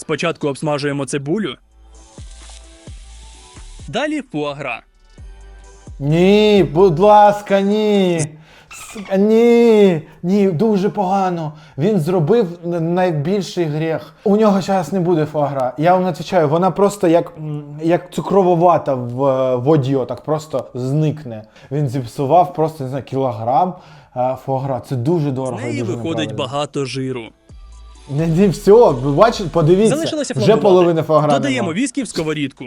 Спочатку обсмажуємо цибулю. Далі фуагра. Ні, будь ласка, ні. Ні, ні, дуже погано. Він зробив найбільший гріх. У нього зараз не буде фуагра. Я вам відповідаю, вона просто як, як цукрова вата в е, воді, отак просто зникне. Він зіпсував просто не знаю, кілограм е, фуагра. Це дуже дорого. і неї дуже виходить неправильно. багато жиру. Не, не все, бачите, подивіться. Залишилося вже фламбувати. половина фуагра. Додаємо віскі в сковорідку.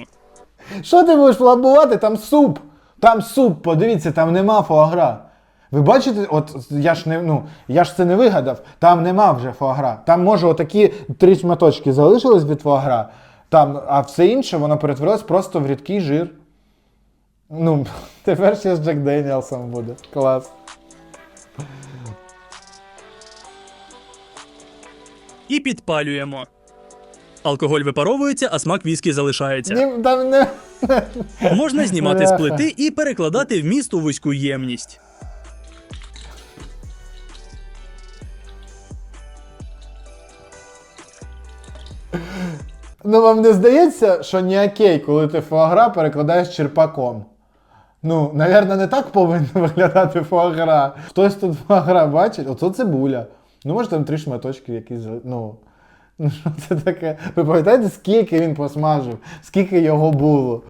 Що ти будеш фламбувати? Там суп. Там суп, подивіться, там нема фуагра. Ви бачите, от я ж не ну я ж це не вигадав, там нема вже фуагра. Там може отакі три шматочки залишились від фуагра, там, а все інше воно перетворилось просто в рідкий жир. Ну, тепер ще з Джек Деніелсом буде. Клас. І підпалюємо. Алкоголь випаровується, а смак віскі залишається. Ні, там не... Можна знімати з плити і перекладати вміст у вузьку ємність. Ну вам не здається, що не окей, коли ти фуагра перекладаєш черпаком. Ну, навірно, не так повинно виглядати фуагра. Хтось тут фуагра бачить, оце цибуля. Ну, може там три шматочки якісь. Ну, ну що це таке? Ви пам'ятаєте, скільки він посмажив, скільки його було?